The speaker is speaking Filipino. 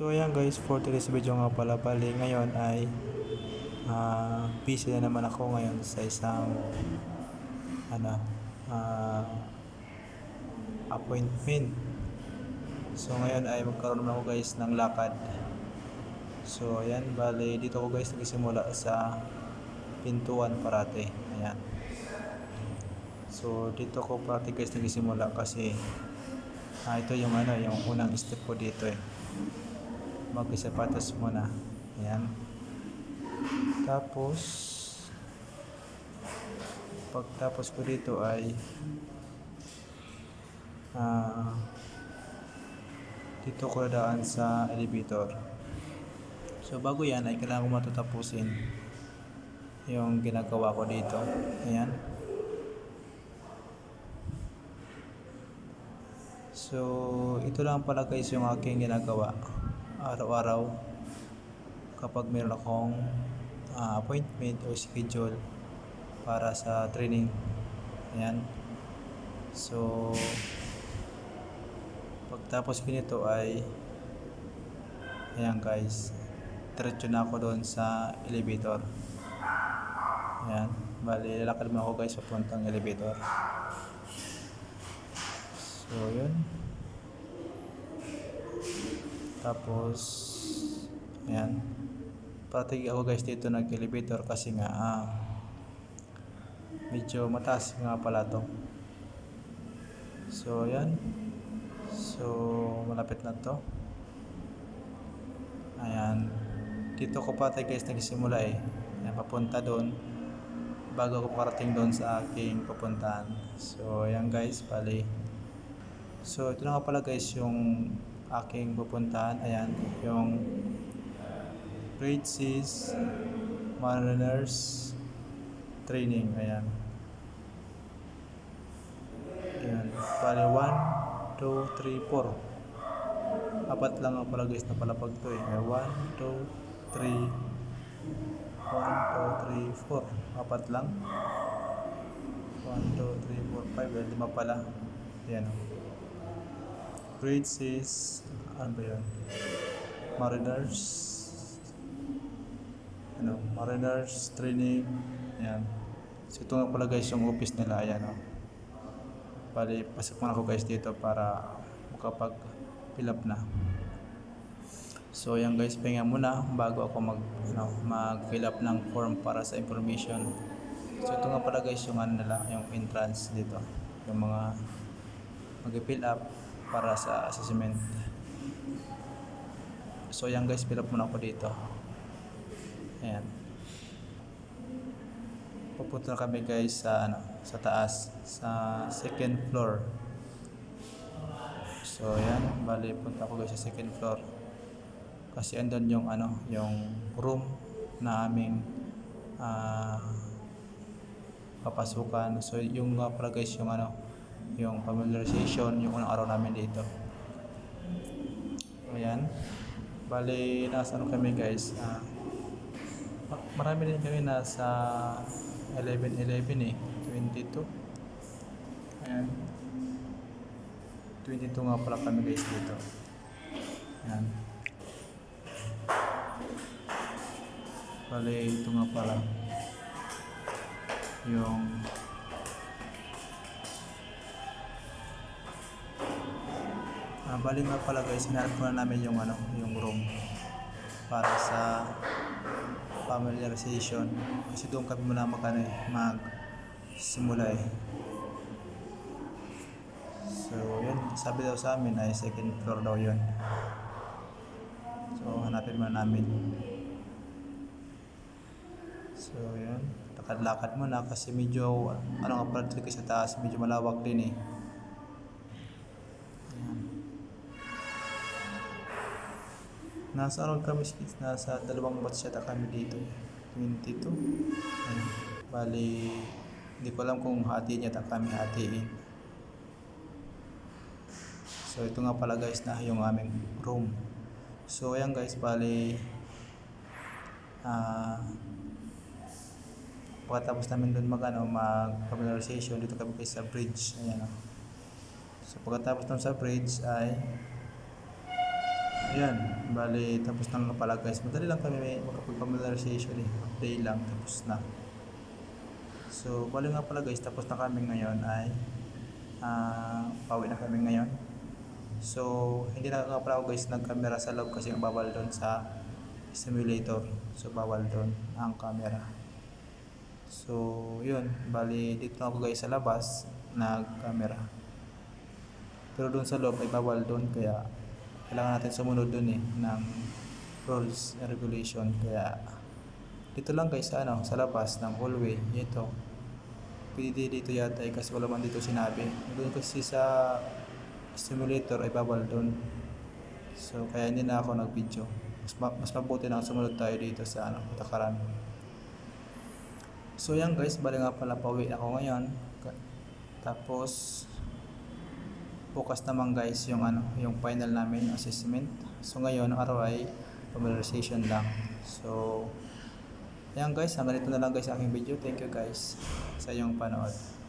So ayan guys, for today's video nga pala bali ngayon ay ah, busy na naman ako ngayon sa isang ano ah, appointment. So ngayon ay magkaroon naman ako guys ng lakad. So ayan, bali dito ko guys nagsimula sa pintuan parate. Ayan. So dito ko parate guys nagsimula kasi ah, ito yung ano, yung unang step ko dito eh mag-isapatos muna. Ayan. Tapos, pagtapos ko dito ay ah dito ko daan sa elevator. So, bago yan ay kailangan ko matutapusin yung ginagawa ko dito. Ayan. So, ito lang pala guys yung aking ginagawa araw-araw kapag meron akong ah, appointment o schedule para sa training. Ayan. So, pagtapos ko nito ay ayan guys, diretso na ako doon sa elevator. Ayan. Bali, lalakad mo ako guys papuntang elevator. So, yun. Tapos, ayan. Parating ako guys dito nag-elevator kasi nga ah, medyo mataas nga pala to. So, ayan. So, malapit na to. Ayan. Dito ko pati guys nagsimula eh. Ayan, papunta doon bago ako parating doon sa aking pupuntahan. So, ayan guys, bali. So, ito na nga pala guys yung aking pupuntahan. Ayan, yung grade 6 mariners training. Ayan. Ayan. Bali, 1, 2, 3, 4. Apat lang ang pala guys na palapag to eh. 1, 2, 3, 1, 2, 3, 4. Apat lang. 1, 2, 3, 4, 5. Lima pala. Ayan o. Grade 6, ano ba yun? Mariners, ano, Mariners Training, ayan. So ito nga pala guys yung office nila, ayan o. Bali, pasok muna ako guys dito para makapag fill up na. So ayan guys, pahinga muna bago ako mag, ano, mag fill up ng form para sa information. So ito nga pala guys yung ano nila, yung entrance dito. Yung mga mag-fill up para sa assessment. So yan guys, fill up muna ako dito. Ayan. Pupunta kami guys sa ano, sa taas, sa second floor. So ayan, bali punta ako guys sa second floor. Kasi andun yung ano, yung room na aming ah papasukan. So yung nga pala guys yung ano, yung familiarization, yung unang araw namin dito. Ayan. Bali, nasa ano kami guys, ma- marami din kami nasa 11-11 eh, 22. Ayan. 22 nga pala kami guys dito. Ayan. Bali, ito nga pala yung bali nga pala guys, hinarap muna namin yung ano, yung room para sa familiarization. Kasi doon kami muna mag, ano, eh, mag simula eh. So, yun. Sabi daw sa amin ay second floor daw yun. So, hanapin muna namin. So, yun. Lakad-lakad muna kasi medyo, ano nga pala sa taas, medyo malawak din eh. Nasa ano kami, nasa dalawang batch yata kami dito. 22. Ayun. Bali, hindi ko alam kung hatiin yata kami hatiin. So, ito nga pala guys na yung aming room. So, ayan guys, bali, ah, pagkatapos namin doon mag, ano, mag familiarization, dito kami guys sa bridge. Ayan o. So, pagkatapos doon sa bridge ay Ayan, bali tapos na nga pala guys. Madali lang kami may makapag-familiarization eh. Day lang, tapos na. So, bali nga pala guys, tapos na kami ngayon ay ah pauwi na kami ngayon. So, hindi na nga pala ako guys nag-camera sa loob kasi bawal doon sa simulator. So, bawal doon ang camera. So, yun. Bali, dito na ako guys sa labas nag-camera. Pero doon sa loob ay bawal doon kaya kailangan natin sumunod doon eh ng rules and regulation. Kaya dito lang guys sa ano sa labas ng hallway ito pwede dito yata eh kasi wala man dito sinabi. Doon kasi sa simulator ay bawal doon so kaya hindi na ako nag video mas, ma- mas mabuti na sumunod tayo dito sa ano patakaran so yan guys bali nga pala pauwi ako ngayon. Tapos bukas naman guys yung ano yung final namin assessment. So ngayon ang araw ay familiarization lang. So ayan guys hanggang dito na lang guys ang aking video. Thank you guys sa iyong panood